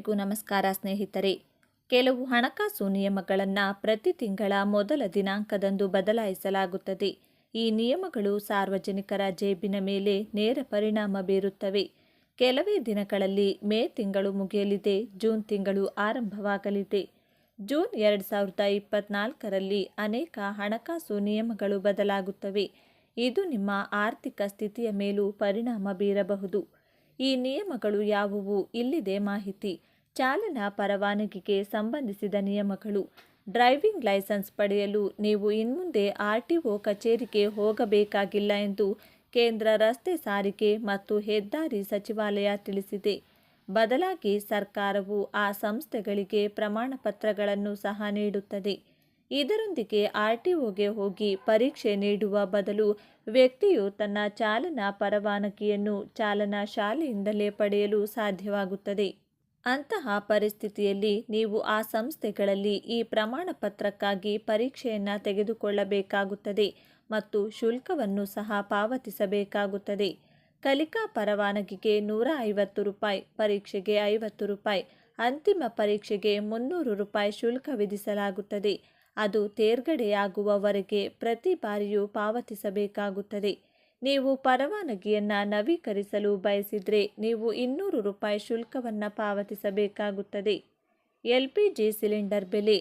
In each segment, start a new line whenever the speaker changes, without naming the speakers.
ಎಲ್ಲರಿಗೂ ನಮಸ್ಕಾರ ಸ್ನೇಹಿತರೆ. ಕೆಲವು ಹಣಕಾಸು ನಿಯಮಗಳನ್ನು ಪ್ರತಿ ತಿಂಗಳ ಮೊದಲ ದಿನಾಂಕದಂದು ಬದಲಾಯಿಸಲಾಗುತ್ತದೆ. ಈ ನಿಯಮಗಳು ಸಾರ್ವಜನಿಕರ ಜೇಬಿನ ಮೇಲೆ ನೇರ ಪರಿಣಾಮ ಬೀರುತ್ತವೆ. ಕೆಲವೇ ದಿನಗಳಲ್ಲಿ ಮೇ ತಿಂಗಳು ಮುಗಿಯಲಿದೆ, ಜೂನ್ ತಿಂಗಳು ಆರಂಭವಾಗಲಿದೆ. ಜೂನ್ ಎರಡು ಸಾವಿರದ ಇಪ್ಪತ್ನಾಲ್ಕರಲ್ಲಿ ಅನೇಕ ಹಣಕಾಸು ನಿಯಮಗಳು ಬದಲಾಗುತ್ತವೆ. ಇದು ನಿಮ್ಮ ಆರ್ಥಿಕ ಸ್ಥಿತಿಯ ಮೇಲೂ ಪರಿಣಾಮ ಬೀರಬಹುದು. ಈ ನಿಯಮಗಳು ಯಾವುವು ಇಲ್ಲಿದೆ ಮಾಹಿತಿ. ಚಾಲನಾ ಪರವಾನಗಿಗೆ ಸಂಬಂಧಿಸಿದ ನಿಯಮಗಳು. ಡ್ರೈವಿಂಗ್ ಲೈಸೆನ್ಸ್ ಪಡೆಯಲು ನೀವು ಇನ್ಮುಂದೆ ಒ ಕಚೇರಿಗೆ ಹೋಗಬೇಕಾಗಿಲ್ಲ ಎಂದು ಕೇಂದ್ರ ರಸ್ತೆ ಸಾರಿಗೆ ಮತ್ತು ಹೆದ್ದಾರಿ ಸಚಿವಾಲಯ ತಿಳಿಸಿದೆ. ಬದಲಾಗಿ ಸರ್ಕಾರವು ಆ ಸಂಸ್ಥೆಗಳಿಗೆ ಪ್ರಮಾಣ ಪತ್ರಗಳನ್ನು ಸಹ ನೀಡುತ್ತದೆ. ಇದರೊಂದಿಗೆ ಆರ್ ಟಿ ಒಗೆ ಹೋಗಿ ಪರೀಕ್ಷೆ ನೀಡುವ ಬದಲು ವ್ಯಕ್ತಿಯು ತನ್ನ ಚಾಲನಾ ಪರವಾನಗಿಯನ್ನು ಚಾಲನಾ ಶಾಲೆಯಿಂದಲೇ ಪಡೆಯಲು ಸಾಧ್ಯವಾಗುತ್ತದೆ. ಅಂತಹ ಪರಿಸ್ಥಿತಿಯಲ್ಲಿ ನೀವು ಆ ಸಂಸ್ಥೆಗಳಲ್ಲಿ ಈ ಪ್ರಮಾಣ ಪತ್ರಕ್ಕಾಗಿ ಪರೀಕ್ಷೆಯನ್ನು ತೆಗೆದುಕೊಳ್ಳಬೇಕಾಗುತ್ತದೆ ಮತ್ತು ಶುಲ್ಕವನ್ನು ಸಹ ಪಾವತಿಸಬೇಕಾಗುತ್ತದೆ. ಕಲಿಕಾ ಪರವಾನಗಿಗೆ ನೂರ ಐವತ್ತು ರೂಪಾಯಿ, ಪರೀಕ್ಷೆಗೆ ಐವತ್ತು ರೂಪಾಯಿ, ಅಂತಿಮ ಪರೀಕ್ಷೆಗೆ ಮುನ್ನೂರು ರೂಪಾಯಿ ಶುಲ್ಕ ವಿಧಿಸಲಾಗುತ್ತದೆ. ಅದು ತೇರ್ಗಡೆಯಾಗುವವರೆಗೆ ಪ್ರತಿ ಬಾರಿಯೂ ಪಾವತಿಸಬೇಕಾಗುತ್ತದೆ. ನೀವು ಪರವಾನಗಿಯನ್ನು ನವೀಕರಿಸಲು ಬಯಸಿದರೆ ನೀವು ಇನ್ನೂರು ರೂಪಾಯಿ ಶುಲ್ಕವನ್ನು ಪಾವತಿಸಬೇಕಾಗುತ್ತದೆ. ಎಲ್ ಪಿ ಜಿ ಸಿಲಿಂಡರ್ ಬೆಲೆ,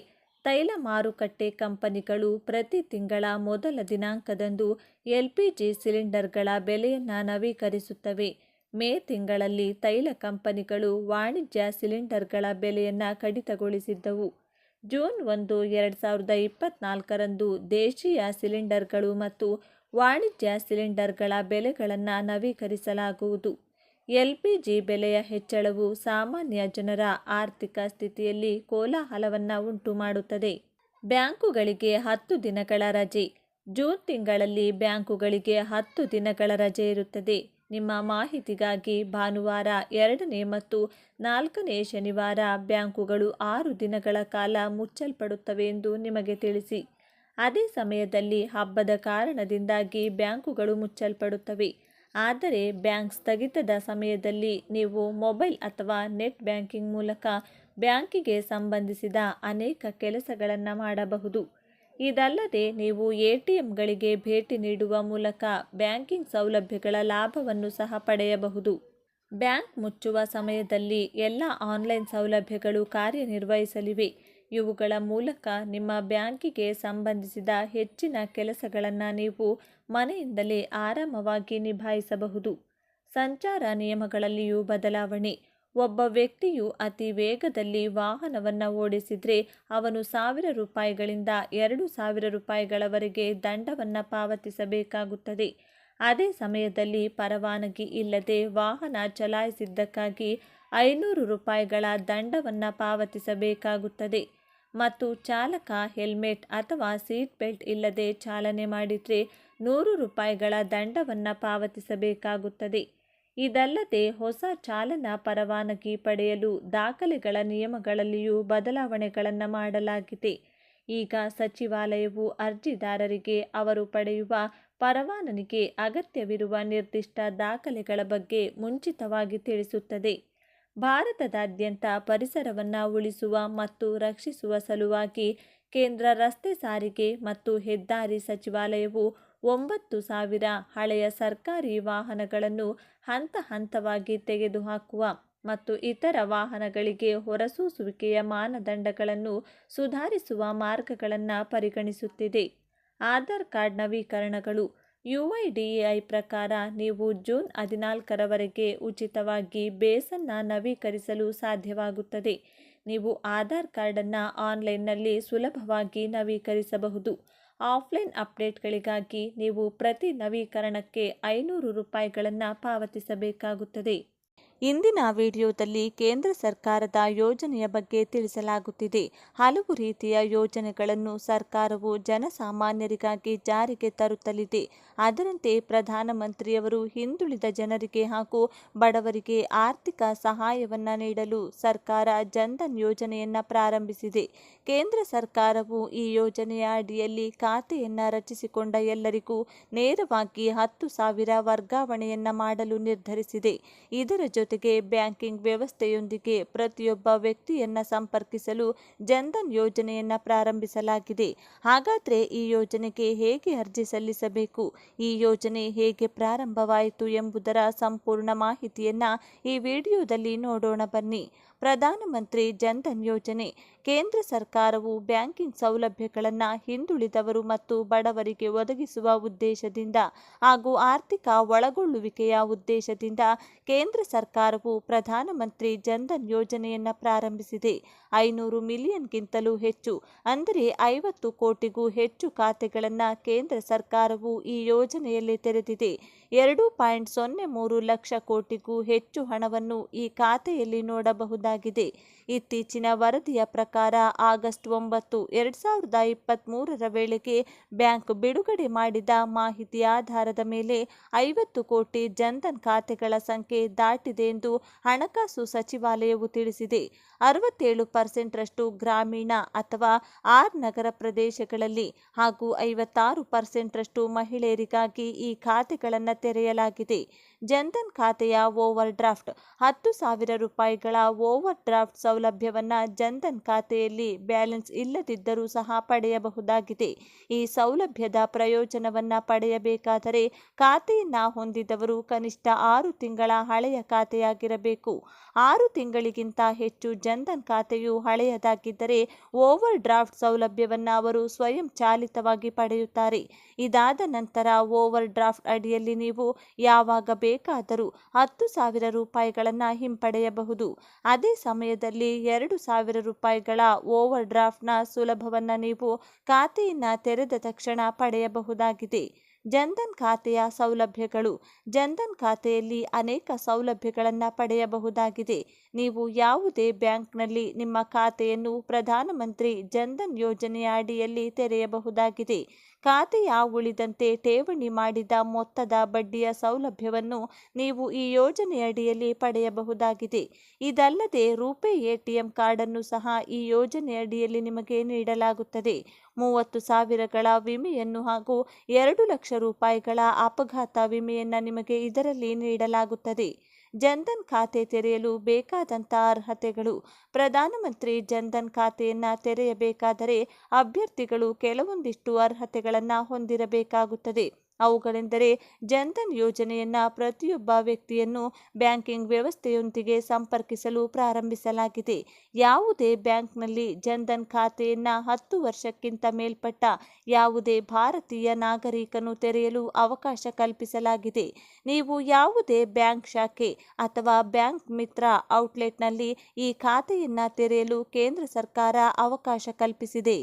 ತೈಲ ಮಾರುಕಟ್ಟೆ ಕಂಪನಿಗಳು ಪ್ರತಿ ತಿಂಗಳ ಮೊದಲ ದಿನಾಂಕದಂದು ಎಲ್ ಪಿ ಜಿ ಸಿಲಿಂಡರ್ಗಳ ಬೆಲೆಯನ್ನು ನವೀಕರಿಸುತ್ತವೆ. ಮೇ ತಿಂಗಳಲ್ಲಿ ತೈಲ ಕಂಪನಿಗಳು ವಾಣಿಜ್ಯ ಸಿಲಿಂಡರ್ಗಳ ಬೆಲೆಯನ್ನು ಕಡಿತಗೊಳಿಸಿದ್ದವು. ಜೂನ್ ಒಂದು, ಎರಡು ಸಾವಿರದ ಇಪ್ಪತ್ತ್ನಾಲ್ಕರಂದು ದೇಶೀಯ ಸಿಲಿಂಡರ್ಗಳು ಮತ್ತು ವಾಣಿಜ್ಯ ಸಿಲಿಂಡರ್ಗಳ ಬೆಲೆಗಳನ್ನು ನವೀಕರಿಸಲಾಗುವುದು. ಎಲ್ ಪಿ ಜಿ ಬೆಲೆಯ ಹೆಚ್ಚಳವು ಸಾಮಾನ್ಯ ಜನರ ಆರ್ಥಿಕ ಸ್ಥಿತಿಯಲ್ಲಿ ಕೋಲಾಹಲವನ್ನು ಉಂಟು ಮಾಡುತ್ತದೆ. ಬ್ಯಾಂಕುಗಳಿಗೆ ಹತ್ತು ದಿನಗಳ ರಜೆ. ಜೂನ್ ತಿಂಗಳಲ್ಲಿ ಬ್ಯಾಂಕುಗಳಿಗೆ ಹತ್ತು ದಿನಗಳ ರಜೆ ಇರುತ್ತದೆ. ನಿಮ್ಮ ಮಾಹಿತಿಗಾಗಿ ಭಾನುವಾರ ಎರಡನೇ ಮತ್ತು ನಾಲ್ಕನೇ ಶನಿವಾರ ಬ್ಯಾಂಕುಗಳು ಆರು ದಿನಗಳ ಕಾಲ ಮುಚ್ಚಲ್ಪಡುತ್ತವೆ ಎಂದು ನಿಮಗೆ ತಿಳಿಸಿ. ಅದೇ ಸಮಯದಲ್ಲಿ ಹಬ್ಬದ ಕಾರಣದಿಂದಾಗಿ ಬ್ಯಾಂಕುಗಳು ಮುಚ್ಚಲ್ಪಡುತ್ತವೆ. ಆದರೆ ಬ್ಯಾಂಕ್ ಸ್ಥಗಿತದ ಸಮಯದಲ್ಲಿ ನೀವು ಮೊಬೈಲ್ ಅಥವಾ ನೆಟ್ ಬ್ಯಾಂಕಿಂಗ್ ಮೂಲಕ ಬ್ಯಾಂಕಿಗೆ ಸಂಬಂಧಿಸಿದ ಅನೇಕ ಕೆಲಸಗಳನ್ನು ಮಾಡಬಹುದು. ಇದಲ್ಲದೆ ನೀವು ಎ ಟಿ ಎಂಗಳಿಗೆ ಭೇಟಿ ನೀಡುವ ಮೂಲಕ ಬ್ಯಾಂಕಿಂಗ್ ಸೌಲಭ್ಯಗಳ ಲಾಭವನ್ನು ಸಹ ಪಡೆಯಬಹುದು. ಬ್ಯಾಂಕ್ ಮುಚ್ಚುವ ಸಮಯದಲ್ಲಿ ಎಲ್ಲ ಆನ್ಲೈನ್ ಸೌಲಭ್ಯಗಳು ಕಾರ್ಯನಿರ್ವಹಿಸಲಿವೆ. ಇವುಗಳ ಮೂಲಕ ನಿಮ್ಮ ಬ್ಯಾಂಕಿಗೆ ಸಂಬಂಧಿಸಿದ ಹೆಚ್ಚಿನ ಕೆಲಸಗಳನ್ನು ನೀವು ಮನೆಯಿಂದಲೇ ಆರಾಮವಾಗಿ ನಿಭಾಯಿಸಬಹುದು. ಸಂಚಾರ ನಿಯಮಗಳಲ್ಲಿಯೂ ಬದಲಾವಣೆ. ಒಬ್ಬ ವ್ಯಕ್ತಿಯು ಅತಿ ವೇಗದಲ್ಲಿ ವಾಹನವನ್ನು ಓಡಿಸಿದರೆ ಅವನು ಸಾವಿರ ರೂಪಾಯಿಗಳಿಂದ ಎರಡು ಸಾವಿರ ರೂಪಾಯಿಗಳವರೆಗೆ ದಂಡವನ್ನು ಪಾವತಿಸಬೇಕಾಗುತ್ತದೆ. ಅದೇ ಸಮಯದಲ್ಲಿ ಪರವಾನಗಿ ಇಲ್ಲದೆ ವಾಹನ ಚಲಾಯಿಸಿದ್ದಕ್ಕಾಗಿ ಐನೂರು ರೂಪಾಯಿಗಳ ದಂಡವನ್ನು ಪಾವತಿಸಬೇಕಾಗುತ್ತದೆ. ಮತ್ತು ಚಾಲಕ ಹೆಲ್ಮೆಟ್ ಅಥವಾ ಸೀಟ್ ಬೆಲ್ಟ್ ಇಲ್ಲದೆ ಚಾಲನೆ ಮಾಡಿದರೆ ನೂರು ರೂಪಾಯಿಗಳ ದಂಡವನ್ನು ಪಾವತಿಸಬೇಕಾಗುತ್ತದೆ. ಇದಲ್ಲದೆ ಹೊಸ ಚಾಲನಾ ಪರವಾನಗಿ ಪಡೆಯಲು ದಾಖಲೆಗಳ ನಿಯಮಗಳಲ್ಲಿಯೂ ಬದಲಾವಣೆಗಳನ್ನು ಮಾಡಲಾಗಿದೆ. ಈಗ ಸಚಿವಾಲಯವು ಅರ್ಜಿದಾರರಿಗೆ ಅವರು ಪಡೆಯುವ ಪರವಾನಗಿಗೆ ಅಗತ್ಯವಿರುವ ನಿರ್ದಿಷ್ಟ ದಾಖಲೆಗಳ ಬಗ್ಗೆ ಮುಂಚಿತವಾಗಿ ತಿಳಿಸುತ್ತದೆ. ಭಾರತದಾದ್ಯಂತ ಪರಿಸರವನ್ನು ಉಳಿಸುವ ಮತ್ತು ರಕ್ಷಿಸುವ ಸಲುವಾಗಿ ಕೇಂದ್ರ ರಸ್ತೆ ಸಾರಿಗೆ ಮತ್ತು ಹೆದ್ದಾರಿ ಸಚಿವಾಲಯವು ಒಂಬತ್ತು ಸಾವಿರ ಹಳೆಯ ಸರ್ಕಾರಿ ವಾಹನಗಳನ್ನು ಹಂತ ಹಂತವಾಗಿ ತೆಗೆದುಹಾಕುವ ಮತ್ತು ಇತರ ವಾಹನಗಳಿಗೆ ಹೊರಸೂಸುವಿಕೆಯ ಮಾನದಂಡಗಳನ್ನು ಸುಧಾರಿಸುವ ಮಾರ್ಗಗಳನ್ನು ಪರಿಗಣಿಸುತ್ತಿದೆ. ಆಧಾರ್ ಕಾರ್ಡ್ ನವೀಕರಣಗಳು ಯುಐಡಿಎಐ ಪ್ರಕಾರ ನೀವು ಜೂನ್ ಹದಿನಾಲ್ಕರವರೆಗೆ ಉಚಿತವಾಗಿ ಬೇಸನ್ನು ನವೀಕರಿಸಲು ಸಾಧ್ಯವಾಗುತ್ತದೆ. ನೀವು ಆಧಾರ್ ಕಾರ್ಡನ್ನು ಆನ್ಲೈನ್ನಲ್ಲಿ ಸುಲಭವಾಗಿ ನವೀಕರಿಸಬಹುದು. ಆಫ್ಲೈನ್ ಅಪ್ಡೇಟ್ಗಳಿಗಾಗಿ ನೀವು ಪ್ರತಿ ನವೀಕರಣಕ್ಕೆ ಐನೂರು ರೂಪಾಯಿಗಳನ್ನು ಪಾವತಿಸಬೇಕಾಗುತ್ತದೆ. ಇಂದಿನ ವಿಡಿಯೋದಲ್ಲಿ ಕೇಂದ್ರ ಸರ್ಕಾರದ ಯೋಜನೆಯ ಬಗ್ಗೆ ತಿಳಿಸಲಾಗುತ್ತಿದೆ. ಹಲವು ರೀತಿಯ ಯೋಜನೆಗಳನ್ನು ಸರ್ಕಾರವು ಜನಸಾಮಾನ್ಯರಿಗಾಗಿ ಜಾರಿಗೆ ತರುತ್ತಲಿದೆ. ಅದರಂತೆ ಪ್ರಧಾನಮಂತ್ರಿಯವರು ಹಿಂದುಳಿದ ಜನರಿಗೆ ಹಾಗೂ ಬಡವರಿಗೆ ಆರ್ಥಿಕ ಸಹಾಯವನ್ನು ನೀಡಲು ಸರ್ಕಾರ ಜನ್ಧನ್ ಯೋಜನೆಯನ್ನು ಪ್ರಾರಂಭಿಸಿದೆ. ಕೇಂದ್ರ ಸರ್ಕಾರವು ಈ ಯೋಜನೆಯ ಅಡಿಯಲ್ಲಿ ಖಾತೆಯನ್ನು ರಚಿಸಿಕೊಂಡ ಎಲ್ಲರಿಗೂ ನೇರವಾಗಿ ಹತ್ತು ಸಾವಿರ ವರ್ಗಾವಣೆಯನ್ನು ಮಾಡಲು ನಿರ್ಧರಿಸಿದೆ. ಇದರ ಜೊತೆ ಜೊತೆಗೆ ಬ್ಯಾಂಕಿಂಗ್ ವ್ಯವಸ್ಥೆಯೊಂದಿಗೆ ಪ್ರತಿಯೊಬ್ಬ ವ್ಯಕ್ತಿಯನ್ನ ಸಂಪರ್ಕಿಸಲು ಜನ್ಧನ್ ಯೋಜನೆಯನ್ನ ಪ್ರಾರಂಭಿಸಲಾಗಿದೆ. ಹಾಗಾದ್ರೆ ಈ ಯೋಜನೆಗೆ ಹೇಗೆ ಅರ್ಜಿ ಸಲ್ಲಿಸಬೇಕು? ಈ ಯೋಜನೆ ಹೇಗೆ ಪ್ರಾರಂಭವಾಯಿತು ಎಂಬುದರ ಸಂಪೂರ್ಣ ಮಾಹಿತಿಯನ್ನ ಈ ವಿಡಿಯೋದಲ್ಲಿ ನೋಡೋಣ ಬನ್ನಿ. ಪ್ರಧಾನಮಂತ್ರಿ ಜನ್ಧನ್ ಯೋಜನೆ ಕೇಂದ್ರ ಸರ್ಕಾರವು ಬ್ಯಾಂಕಿಂಗ್ ಸೌಲಭ್ಯಗಳನ್ನು ಹಿಂದುಳಿದವರು ಮತ್ತು ಬಡವರಿಗೆ ಒದಗಿಸುವ ಉದ್ದೇಶದಿಂದ ಹಾಗೂ ಆರ್ಥಿಕ ಒಳಗೊಳ್ಳುವಿಕೆಯ ಉದ್ದೇಶದಿಂದ ಕೇಂದ್ರ ಸರ್ಕಾರವು ಪ್ರಧಾನಮಂತ್ರಿ ಜನ್ಧನ್ ಯೋಜನೆಯನ್ನು ಪ್ರಾರಂಭಿಸಿದೆ. ಐನೂರು ಮಿಲಿಯನ್ಗಿಂತಲೂ ಹೆಚ್ಚು, ಅಂದರೆ ಐವತ್ತು ಕೋಟಿಗೂ ಹೆಚ್ಚು ಖಾತೆಗಳನ್ನು ಕೇಂದ್ರ ಸರ್ಕಾರವು ಈ ಯೋಜನೆಯಲ್ಲಿ ತೆರೆದಿದೆ. ಎರಡು ಪಾಯಿಂಟ್ ಸೊನ್ನೆ ಮೂರು ಲಕ್ಷ ಕೋಟಿಗೂ ಹೆಚ್ಚು ಹಣವನ್ನು ಈ ಖಾತೆಯಲ್ಲಿ ನೋಡಬಹುದಾಗಿದೆ. ಇತ್ತೀಚಿನ ವರದಿಯ ಪ್ರಕಾರ ಆಗಸ್ಟ್ ಒಂಬತ್ತು, ಎರಡು ಸಾವಿರದ ಇಪ್ಪತ್ತ್ಮೂರರ ವೇಳೆಗೆ ಬ್ಯಾಂಕ್ ಬಿಡುಗಡೆ ಮಾಡಿದ ಮಾಹಿತಿ ಆಧಾರದ ಮೇಲೆ ಐವತ್ತು ಕೋಟಿ ಜನ್ಧನ್ ಖಾತೆಗಳ ಸಂಖ್ಯೆ ದಾಟಿದೆ ಎಂದು ಹಣಕಾಸು ಸಚಿವಾಲಯವು ತಿಳಿಸಿದೆ. ಅರವತ್ತೇಳು ಪರ್ಸೆಂಟ್ರಷ್ಟು ಗ್ರಾಮೀಣ ಅಥವಾ ಆರ್ ನಗರ ಪ್ರದೇಶಗಳಲ್ಲಿ ಹಾಗೂ ಐವತ್ತಾರು ಪರ್ಸೆಂಟ್ರಷ್ಟು ಮಹಿಳೆಯರಿಗಾಗಿ ಈ ಖಾತೆಗಳನ್ನು ತೆರೆಯಲಾಗಿದೆ. ಜನ್ಧನ್ ಖಾತೆಯ ಓವರ್ ಡ್ರಾಫ್ಟ್ ಹತ್ತು ಸಾವಿರ ರೂಪಾಯಿಗಳ ಓವರ್ ಡ್ರಾಫ್ಟ್ ಸೌಲಭ್ಯವನ್ನು ಜನ್ಧನ್ ಖಾತೆಯಲ್ಲಿ ಬ್ಯಾಲೆನ್ಸ್ ಇಲ್ಲದಿದ್ದರೂ ಸಹ ಪಡೆಯಬಹುದಾಗಿದೆ. ಈ ಸೌಲಭ್ಯದ ಪ್ರಯೋಜನವನ್ನು ಪಡೆಯಬೇಕಾದರೆ ಖಾತೆಯನ್ನು ಹೊಂದಿದವರು ಕನಿಷ್ಠ ಆರು ತಿಂಗಳ ಹಳೆಯ ಖಾತೆಯಾಗಿರಬೇಕು. ಆರು ತಿಂಗಳಿಗಿಂತ ಹೆಚ್ಚು ಜನ್ಧನ್ ಖಾತೆಯು ಹಳೆಯದಾಗಿದ್ದರೆ ಓವರ್ ಡ್ರಾಫ್ಟ್ ಸೌಲಭ್ಯವನ್ನು ಅವರು ಸ್ವಯಂ ಚಾಲಿತವಾಗಿ ಪಡೆಯುತ್ತಾರೆ. ಇದಾದ ನಂತರ ಓವರ್ ಡ್ರಾಫ್ಟ್ ಅಡಿಯಲ್ಲಿ ನೀವು ಯಾವಾಗ ಬೇಕಾದರೂ ಹತ್ತು ಸಾವಿರ ರೂಪಾಯಿಗಳನ್ನು ಹಿಂಪಡೆಯಬಹುದು. ಅದೇ ಸಮಯದಲ್ಲಿ ಎರಡು ಸಾವಿರ ರೂಪಾಯಿಗಳ ಓವರ್ ಡ್ರಾಫ್ಟ್ನ ಸುಲಭವನ್ನು ನೀವು ಖಾತೆಯನ್ನು ತೆರೆದ ತಕ್ಷಣ ಪಡೆಯಬಹುದಾಗಿದೆ. ಜನ್ಧನ್ ಖಾತೆಯ ಸೌಲಭ್ಯಗಳು. ಜನ್ಧನ್ ಖಾತೆಯಲ್ಲಿ ಅನೇಕ ಸೌಲಭ್ಯಗಳನ್ನು ಪಡೆಯಬಹುದಾಗಿದೆ. ನೀವು ಯಾವುದೇ ಬ್ಯಾಂಕ್ನಲ್ಲಿ ನಿಮ್ಮ ಖಾತೆಯನ್ನು ಪ್ರಧಾನಮಂತ್ರಿ ಜನ್ಧನ್ ಯೋಜನೆಯ ಅಡಿಯಲ್ಲಿ ತೆರೆಯಬಹುದಾಗಿದೆ. ಖಾತೆಯ ಉಳಿದಂತೆ ಠೇವಣಿ ಮಾಡಿದ ಮೊತ್ತದ ಬಡ್ಡಿಯ ಸೌಲಭ್ಯವನ್ನು ನೀವು ಈ ಯೋಜನೆಯಡಿಯಲ್ಲಿ ಪಡೆಯಬಹುದಾಗಿದೆ. ಇದಲ್ಲದೆ ರೂಪೇ ಎಟಿಎಂ ಕಾರ್ಡನ್ನು ಸಹ ಈ ಯೋಜನೆಯಡಿಯಲ್ಲಿ ನಿಮಗೆ ನೀಡಲಾಗುತ್ತದೆ. ಮೂವತ್ತು ಸಾವಿರಗಳ ವಿಮೆಯನ್ನು ಹಾಗೂ ಎರಡು ಲಕ್ಷ ರೂಪಾಯಿಗಳ ಅಪಘಾತ ವಿಮೆಯನ್ನು ನಿಮಗೆ ಇದರಲ್ಲಿ ನೀಡಲಾಗುತ್ತದೆ. ಜನ್ಧನ್ ಖಾತೆ ತೆರೆಯಲು ಬೇಕಾದಂಥ ಅರ್ಹತೆಗಳು. ಪ್ರಧಾನಮಂತ್ರಿ ಜನ್ಧನ್ ಖಾತೆಯನ್ನು ತೆರೆಯಬೇಕಾದರೆ ಅಭ್ಯರ್ಥಿಗಳು ಕೆಲವೊಂದಿಷ್ಟು ಅರ್ಹತೆಗಳನ್ನು ಹೊಂದಿರಬೇಕಾಗುತ್ತದೆ. ಅವುಗಳೆಂದರೆ ಜನ್ಧನ್ ಯೋಜನೆಯನ್ನು ಪ್ರತಿಯೊಬ್ಬ ವ್ಯಕ್ತಿಯನ್ನು ಬ್ಯಾಂಕಿಂಗ್ ವ್ಯವಸ್ಥೆಯೊಂದಿಗೆ ಸಂಪರ್ಕಿಸಲು ಪ್ರಾರಂಭಿಸಲಾಗಿದೆ. ಯಾವುದೇ ಬ್ಯಾಂಕ್ನಲ್ಲಿ ಜನ್ಧನ್ ಖಾತೆಯನ್ನು ಹತ್ತು ವರ್ಷಕ್ಕಿಂತ ಮೇಲ್ಪಟ್ಟ ಯಾವುದೇ ಭಾರತೀಯ ನಾಗರಿಕನು ತೆರೆಯಲು ಅವಕಾಶ ಕಲ್ಪಿಸಲಾಗಿದೆ. ನೀವು ಯಾವುದೇ ಬ್ಯಾಂಕ್ ಶಾಖೆ ಅಥವಾ ಬ್ಯಾಂಕ್ ಮಿತ್ರ ಔಟ್ಲೆಟ್ನಲ್ಲಿ ಈ ಖಾತೆಯನ್ನು ತೆರೆಯಲು ಕೇಂದ್ರ ಸರ್ಕಾರ ಅವಕಾಶ ಕಲ್ಪಿಸಿದೆ.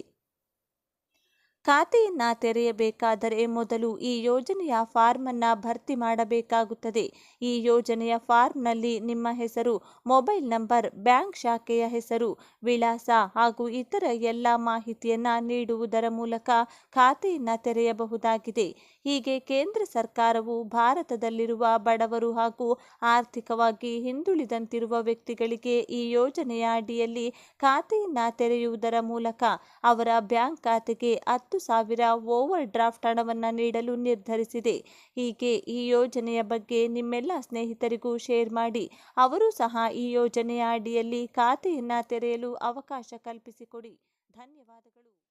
ಖಾತೆಯನ್ನು ತೆರೆಯಬೇಕಾದರೆ ಮೊದಲು ಈ ಯೋಜನೆಯ ಫಾರ್ಮನ್ನು ಭರ್ತಿ ಮಾಡಬೇಕಾಗುತ್ತದೆ. ಈ ಯೋಜನೆಯ ಫಾರ್ಮ್ನಲ್ಲಿ ನಿಮ್ಮ ಹೆಸರು, ಮೊಬೈಲ್ ನಂಬರ್, ಬ್ಯಾಂಕ್ ಶಾಖೆಯ ಹೆಸರು, ವಿಳಾಸ ಹಾಗೂ ಇತರ ಎಲ್ಲ ಮಾಹಿತಿಯನ್ನು ನೀಡುವುದರ ಮೂಲಕ ಖಾತೆಯನ್ನು ತೆರೆಯಬಹುದಾಗಿದೆ. ಹೀಗೆ ಕೇಂದ್ರ ಸರ್ಕಾರವು ಭಾರತದಲ್ಲಿರುವ ಬಡವರು ಹಾಗೂ ಆರ್ಥಿಕವಾಗಿ ಹಿಂದುಳಿದಂತಿರುವ ವ್ಯಕ್ತಿಗಳಿಗೆ ಈ ಯೋಜನೆಯ ಅಡಿಯಲ್ಲಿ ಖಾತೆಯನ್ನು ತೆರೆಯುವುದರ ಮೂಲಕ ಅವರ ಬ್ಯಾಂಕ್ ಖಾತೆಗೆ ಹತ್ತು ಸಾವಿರ ಓವರ್ ಡ್ರಾಫ್ಟ್ ಹಣವನ್ನು ನೀಡಲು ನಿರ್ಧರಿಸಿದೆ. ಹೀಗೆ ಈ ಯೋಜನೆಯ ಬಗ್ಗೆ ನಿಮ್ಮೆಲ್ಲ ಸ್ನೇಹಿತರಿಗೂ ಶೇರ್ ಮಾಡಿ, ಅವರು ಸಹ ಈ ಯೋಜನೆಯ ಅಡಿಯಲ್ಲಿ ಖಾತೆಯನ್ನು ತೆರೆಯಲು ಅವಕಾಶ ಕಲ್ಪಿಸಿಕೊಡಿ. ಧನ್ಯವಾದಗಳು.